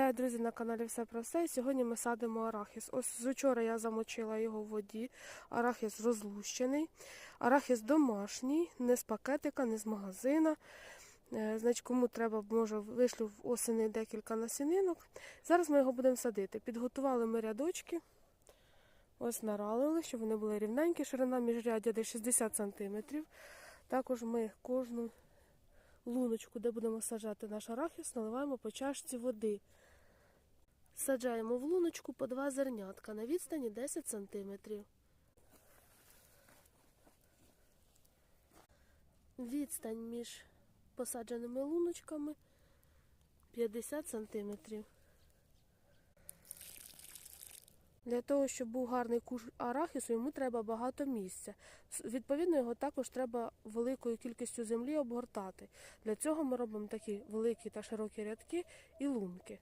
Вітаю, друзі, на каналі Все про все. Сьогодні ми садимо арахіс. Ось з учора я замочила його в воді. Арахіс розлущений. Арахіс домашній, не з пакетика, не з магазина. Е, Значить, кому треба, може, вишлю в осени декілька насінинок. Зараз ми його будемо садити. Підготували ми рядочки. Ось наралили, щоб вони були рівненькі. Ширина міжряддя десь 60 см. Також ми кожну луночку, де будемо саджати наш арахіс, наливаємо по чашці води. Саджаємо в луночку по два зернятка на відстані 10 см. Відстань між посадженими луночками 50 см. Для того, щоб був гарний куш арахісу, йому треба багато місця. Відповідно, його також треба великою кількістю землі обгортати. Для цього ми робимо такі великі та широкі рядки і лунки.